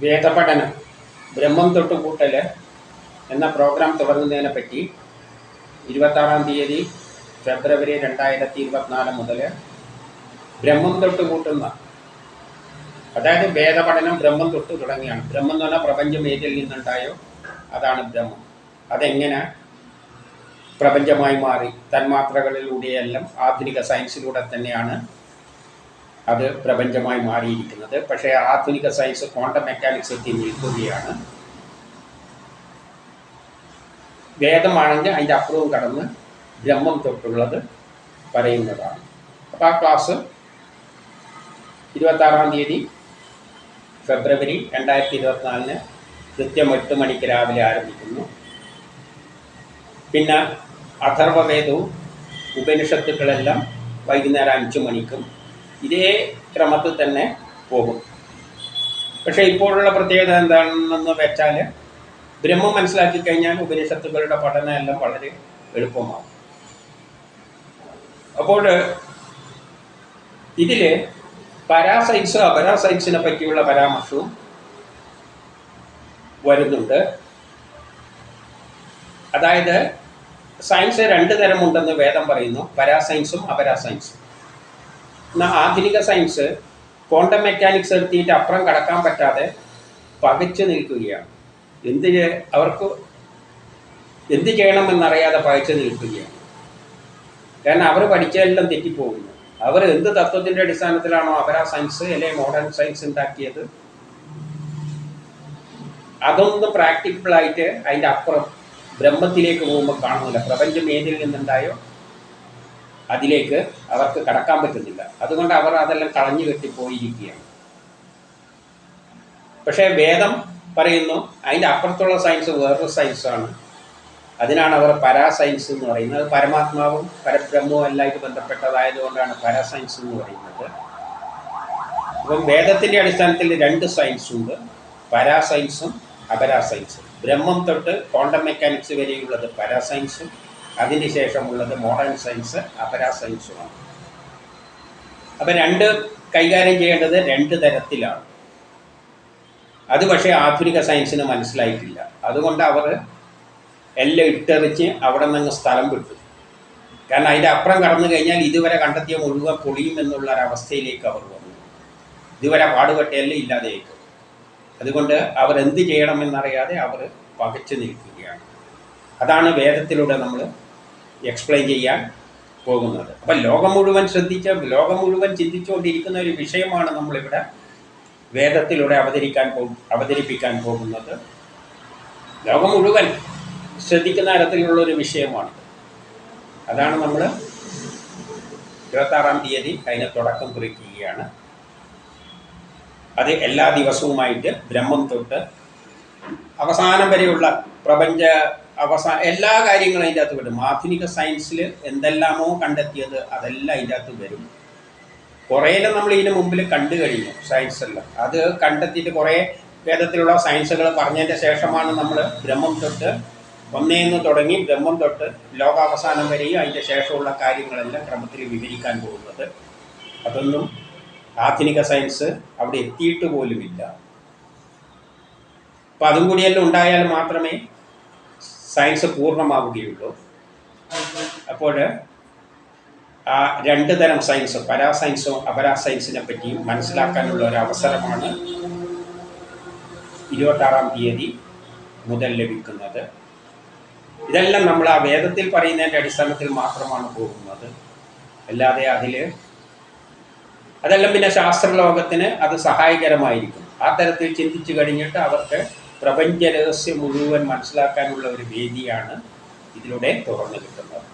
വേദപഠനം ബ്രഹ്മം തൊട്ട് കൂട്ടൽ എന്ന പ്രോഗ്രാം തുടങ്ങുന്നതിനെ പറ്റി ഇരുപത്താറാം തീയതി ഫെബ്രുവരി രണ്ടായിരത്തി ഇരുപത്തിനാല് മുതൽ ബ്രഹ്മം തൊട്ട് കൂട്ടുന്ന അതായത് വേദപഠനം ബ്രഹ്മം തൊട്ട് തുടങ്ങിയാണ്. ബ്രഹ്മം എന്ന് പറഞ്ഞാൽ പ്രപഞ്ചം ഏതിൽ നിന്നുണ്ടായോ? അതാണ് ബ്രഹ്മം. അതെങ്ങനെ പ്രപഞ്ചമായി മാറി? തന്മാത്രകളിലൂടെയെല്ലാം ആധുനിക സയൻസിലൂടെ തന്നെയാണ് അത് പ്രപഞ്ചമായി മാറിയിരിക്കുന്നത്. പക്ഷേ ആധുനിക സയൻസ് ക്വാണ്ടം മെക്കാനിക്സ് എത്തി നിൽക്കുകയാണ് വേദമാണെങ്കിൽ അതിന്റെ അപ്പുറവും കടന്ന് ബ്രഹ്മം തൊട്ടുള്ളത് പറയുന്നതാണ്. അപ്പോൾ ആ ക്ലാസ് ഇരുപത്താറാം തീയതി ഫെബ്രുവരി രണ്ടായിരത്തി ഇരുപത്തിനാലിന് കൃത്യം എട്ട് മണിക്ക് രാവിലെ ആരംഭിക്കുന്നു. പിന്നെ അഥർവവേദവും ഉപനിഷത്തുക്കളെല്ലാം വൈകുന്നേരം അഞ്ച് മണിക്കും ഇതേ ക്രമത്തിൽ തന്നെ പോകും. പക്ഷേ ഇപ്പോഴുള്ള പ്രത്യേകത എന്താണെന്ന് വെച്ചാൽ ബ്രഹ്മം മനസ്സിലാക്കി കഴിഞ്ഞാൽ ഉപനിഷത്തുക്കളുടെ പഠനം എല്ലാം വളരെ എളുപ്പമാകും. അപ്പോൾ ഇതിൽ പരാസൈറ്റ്സ് അപരാസൈറ്റ്സിനെ പറ്റിയുള്ള പരാമർശവും വരുന്നുണ്ട്. അതായത് സയൻസ് രണ്ട് തരമുണ്ടെന്ന് വേദം പറയുന്നു. പരാസയൻസും അപരാസയൻസും എന്നാൽ ആധുനിക സയൻസ് ക്വാണ്ടം മെക്കാനിക്സ് എടുത്തിട്ട് അപ്പുറം കടക്കാൻ പറ്റാതെ പകച്ചു നിൽക്കുകയാണ്. എന്ത് അവർക്ക് എന്ത് ചെയ്യണമെന്നറിയാതെ പകച്ചു നിൽക്കുകയാണ്. കാരണം അവർ പഠിച്ചതെല്ലാം തെറ്റിപ്പോകുന്നു. അവർ എന്ത് തത്വത്തിന്റെ അടിസ്ഥാനത്തിലാണോ അവരാ സയൻസ് അല്ലെങ്കിൽ മോഡേൺ സയൻസ് ഉണ്ടാക്കിയത്? അതൊന്നും പ്രാക്ടിക്കലായിട്ട് അതിന്റെ അപ്പുറം ബ്രഹ്മത്തിലേക്ക് പോകുമ്പോൾ കാണുന്നില്ല. പ്രപഞ്ചം ഏതിൽ നിന്നുണ്ടായോ? അതിലേക്ക് അവർക്ക് കടക്കാൻ പറ്റുന്നില്ല. അതുകൊണ്ട് അവർ അതെല്ലാം കളഞ്ഞു കെട്ടിപ്പോയിരിക്കുകയാണ് പക്ഷേ വേദം പറയുന്നു അതിന്റെ അപ്പുറത്തുള്ള സയൻസ് വേറൊരു സയൻസാണ് അതിനാണ് അവർ പരാസയൻസ് എന്ന് പറയുന്നത്. അത് പരമാത്മാവും പരബ്രഹ്മവും എല്ലായിട്ട് ബന്ധപ്പെട്ടതായതുകൊണ്ടാണ് പരാസയൻസ് എന്ന് പറയുന്നത്. അപ്പം വേദത്തിന്റെ അടിസ്ഥാനത്തിൽ രണ്ട് സയൻസ് ഉണ്ട്. പരാസയൻസും അപരാസയൻസും ബ്രഹ്മം തൊട്ട് ക്വാണ്ടം മെക്കാനിക്സ് വരെയുള്ളത് പരാസയൻസും അതിന് ശേഷമുള്ളത് മോഡേൺ സയൻസ് അപരാ സയൻസുമാണ് അപ്പം രണ്ട് കൈകാര്യം ചെയ്യേണ്ടത് രണ്ട് തരത്തിലാണ്. അത് പക്ഷേ ആധുനിക സയൻസിന് മനസ്സിലായിട്ടില്ല. അതുകൊണ്ട് അവർ എല്ലാം ഇട്ടെറിച്ച് അവിടെ നിന്ന് സ്ഥലം വിട്ടു. കാരണം അതിന്റെ അപ്പുറം കടന്നു കഴിഞ്ഞാൽ ഇതുവരെ കണ്ടെത്തിയ മുഴുവൻ പൊളിയും എന്നുള്ള ഒരവസ്ഥയിലേക്ക് അവർ വന്നു. ഇതുവരെ പാടുപെട്ടയെല്ലാം ഇല്ലാതെയായിട്ട് അതുകൊണ്ട് അവർ എന്ത് ചെയ്യണമെന്നറിയാതെ അവർ പകച്ചു നിൽക്കുകയാണ്. അതാണ് വേദത്തിലൂടെ നമ്മൾ എക്സ്പ്ലെയിൻ ചെയ്യാൻ പോകുന്നത്. അപ്പം ലോകം മുഴുവൻ ശ്രദ്ധിച്ച ലോകം മുഴുവൻ ചിന്തിച്ചുകൊണ്ടിരിക്കുന്ന ഒരു വിഷയമാണ് നമ്മളിവിടെ വേദത്തിലൂടെ അവതരിക്കാൻ പോ അവതരിപ്പിക്കാൻ പോകുന്നത്. ലോകം മുഴുവൻ ശ്രദ്ധിക്കുന്ന തരത്തിലുള്ള ഒരു വിഷയമാണ്. അതാണ് നമ്മൾ ഇരുപത്താറാം തീയതി അതിന് തുടക്കം കുറിക്കുകയാണ്. അത് എല്ലാ ദിവസവുമായിട്ട് ബ്രഹ്മം തൊട്ട് അവസാനം വരെയുള്ള പ്രപഞ്ച അവസാന എല്ലാ കാര്യങ്ങളും അതിന്റെ അകത്ത് വരും ആധുനിക സയൻസിൽ എന്തെല്ലാമോ കണ്ടെത്തിയത് അതെല്ലാം അതിന്റെ അകത്ത് വരും. കുറേയെല്ലാം നമ്മൾ ഇതിന് മുമ്പിൽ കണ്ടു കഴിഞ്ഞു സയൻസ് എല്ലാം അത് കണ്ടെത്തിയിട്ട് കുറേ വേദത്തിലുള്ള സയൻസുകൾ പറഞ്ഞതിന്റെ ശേഷമാണ് നമ്മൾ ബ്രഹ്മം തൊട്ട് ഒന്നേന്ന് തുടങ്ങി ബ്രഹ്മം തൊട്ട് ലോകാവസാനം വരെയും അതിന്റെ ശേഷമുള്ള കാര്യങ്ങളെല്ലാം ക്രമത്തിൽ വിവരിക്കാൻ പോകുന്നത്. അതൊന്നും ആധുനിക സയൻസ് അവിടെ എത്തിയിട്ട് പോലുമില്ല. അപ്പം അതും കൂടിയെല്ലാം ഉണ്ടായാൽ മാത്രമേ സയൻസ് പൂർണമാവുകയുള്ളൂ. അപ്പോൾ ആ രണ്ട് തരം സയൻസ് പരാസയൻസും അപരാസയൻസിനെ പറ്റിയും മനസ്സിലാക്കാനുള്ള ഒരു അവസരമാണ് ഇരുപത്താറാം തീയതി മുതൽ ലഭിക്കുന്നത്. ഇതെല്ലാം നമ്മൾ ആ വേദത്തിൽ പറയുന്നതിന്റെ അടിസ്ഥാനത്തിൽ മാത്രമാണ് പോകുന്നത്. അല്ലാതെ അതിൽ അതെല്ലാം പിന്നെ ശാസ്ത്രലോകത്തിന് അത് സഹായകരമായിരിക്കും. ആ തരത്തിൽ ചിന്തിച്ചു കഴിഞ്ഞിട്ട് അവർക്ക് പ്രപഞ്ച രഹസ്യം മുഴുവൻ മനസ്സിലാക്കാനുള്ള ഒരു വേദിയാണ് ഇതിലൂടെ തുറന്നു കിട്ടുന്നത്.